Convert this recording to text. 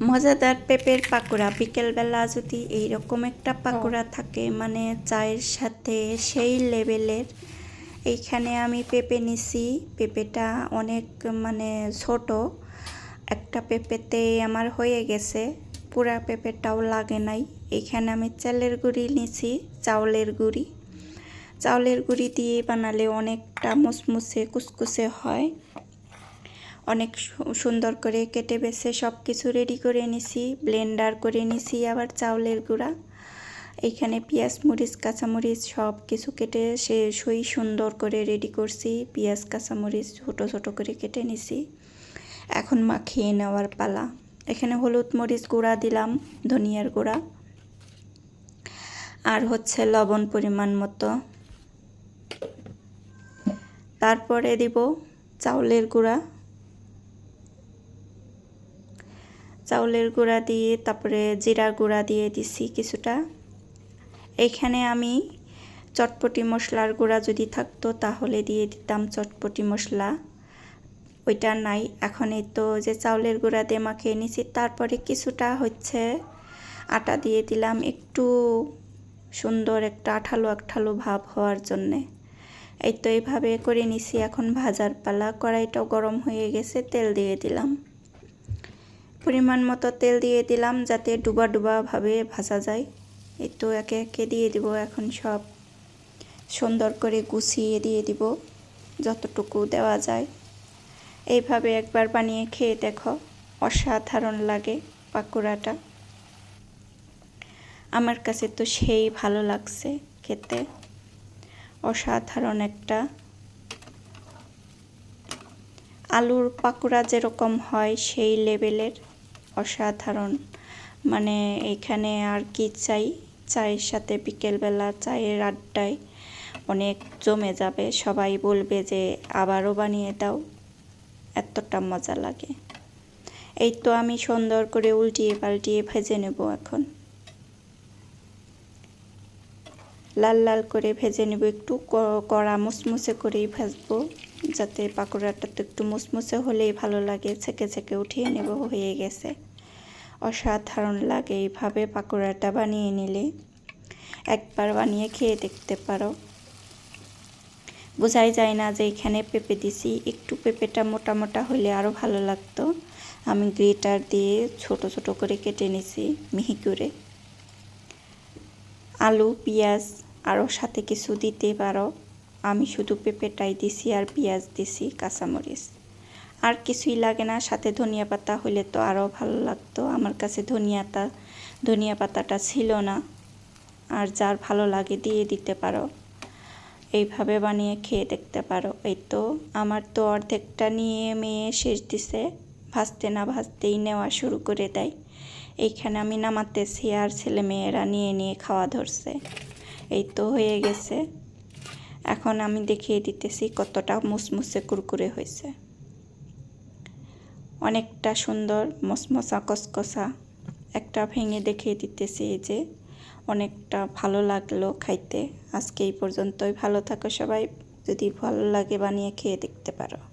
মজাদার পেঁপের পাকোড়া। বিকেলবেলা যদি এইরকম একটা পাকোড়া থাকে মানে চায়ের সাথে সেই লেভেলের এইখানে আমি পেঁপে নিছি। পেঁপেটা অনেক মানে ছোট। একটা পেঁপেতে আমার হয়ে গেছে। পুরা পেঁপেটাও লাগে নাই। এইখানে আমি চালের গুঁড়ি নিছি চাউলের গুঁড়ি। চাউলের গুঁড়ি দিয়ে বানালে অনেকটা মুসমুসে কুসকুসে হয়। অনেক সুন্দর করে কেটে বেছে সব কিছু রেডি করে নিছি ব্লেন্ডার করে নিছি, আবার চাউলের গুঁড়া। এইখানে পেঁয়াজ, মরিচ, কাঁচামরিচ সব কিছু কেটে সে সই সুন্দর করে রেডি করছি। পেঁয়াজ, কাঁচামরিচ ছোটো ছোটো করে কেটে নিছি। এখন মাখিয়ে নেওয়ার পালা। এখানে হলুদ মরিচ গুঁড়া দিলাম, ধনিয়ার গুঁড়া। আর হচ্ছে লবণ পরিমাণ মতো। তারপরে দিব চাউলের গুঁড়া। চাউলের গুঁড়া দিয়ে, তারপরে জিরা গুঁড়া দিয়ে দিছি কিছুটা। এইখানে আমি চটপটি মশলার গুঁড়া যদি থাকতো তাহলে দিয়ে দিতাম চটপটি মশলা। ওইটা নাই, এখন এই তো যে চাউলের গুঁড়া দিয়ে মাখিয়ে নিছি, তারপরে কিছুটা হচ্ছে আটা দিয়ে দিলাম একটু সুন্দর একটা আঠালো আঠালো ভাব হওয়ার জন্যে। এই তো এইভাবে করে নিছি, এখন ভাজার পালা, কড়াইটাও গরম হয়ে গেছে, তেল দিয়ে দিলাম। পরিমাণ মতো তেল দিয়ে দিলাম যাতে ডুবা ডুবা ভাবে ভাজা যায়। এই তো একে একে দিয়ে দিব এখন সব। সুন্দর করে গুছিয়ে দিয়ে দিব, যতটুকু দেওয়া যায়। এইভাবে একবার বানিয়ে খেয়ে দেখো, অসাধারণ লাগে পাকোড়াটা। আমার কাছে তো সেই ভালো লাগছে খেতে। অসাধারণ একটা আলুর পাকোড়া যেরকম হয়, সেই লেভেলের অসাধারণ। মানে এখানে আর কি চাই? চায়ের সাথে বিকেলবেলা চায়ের আড্ডায় অনেক জমে যাবে। সবাই বলবে যে, আবারও বানিয়ে দাও। এতটা মজা লাগে। এই তো আমি সুন্দর করে উল্টিয়ে পাল্টিয়ে ভেজে নেব এখন। লাল লাল করে ভেজে নেব। একটু কড়া মুসমুসে করেই ভাজবো। যাতে পাকোড়াটা তো একটু মুসমুসে হলেই ভালো লাগে, ছেঁকে ছেঁকে উঠিয়ে নেব, হয়ে গেছে। অসাধারণ লাগে এইভাবে পাকোড়াটা বানিয়ে নিলে। একবার বানিয়ে খেয়ে দেখতে পারো। বোঝাই যায় না যে এখানে পেঁপে দিছি, একটু পেঁপেটা মোটা মোটা হলে আরও ভালো লাগতো। আমি গ্রেটার দিয়ে ছোট ছোট করে কেটে নিছি, মিহি করে। আলু, পেঁয়াজ আরও সাথে কিছু দিতে পারো। আমি শুধু পেঁপেটাই দিছি আর পেঁয়াজ দিছি, কাঁচামরিচ। আর কিছুই লাগে না, সাথে ধনিয়া পাতা হলে তো আরও ভালো লাগতো। আমার কাছে ধনিয়াটা, ধনিয়া পাতাটা ছিল না। আর যার ভালো লাগে দিয়ে দিতে পারো। এইভাবে বানিয়ে খেয়ে দেখতে পারো। এই তো আমার তো অর্ধেকটা নিয়ে মেয়ে শেষ দিছে। ভাজতে না ভাজতেই নেওয়া শুরু করে দেয়। এইখানে আমি নামাতেছি আর ছেলে মেয়েরা নিয়ে নিয়ে খাওয়া ধরছে। এই তো হয়ে গেছে। এখন আমি দেখিয়ে দিতেছি কতটা মুসমুসে কুরকুরে হয়েছে। অনেকটা সুন্দর মসমসা কসকসা একটা ভেঙে দেখিয়ে দিতেছি এই যে, অনেকটা ভালো লাগল খাইতে। আজকে এই পর্যন্তই, ভালো থাকো সবাই। যদি ভালো লাগে বানিয়ে খেয়ে দেখতে পারো।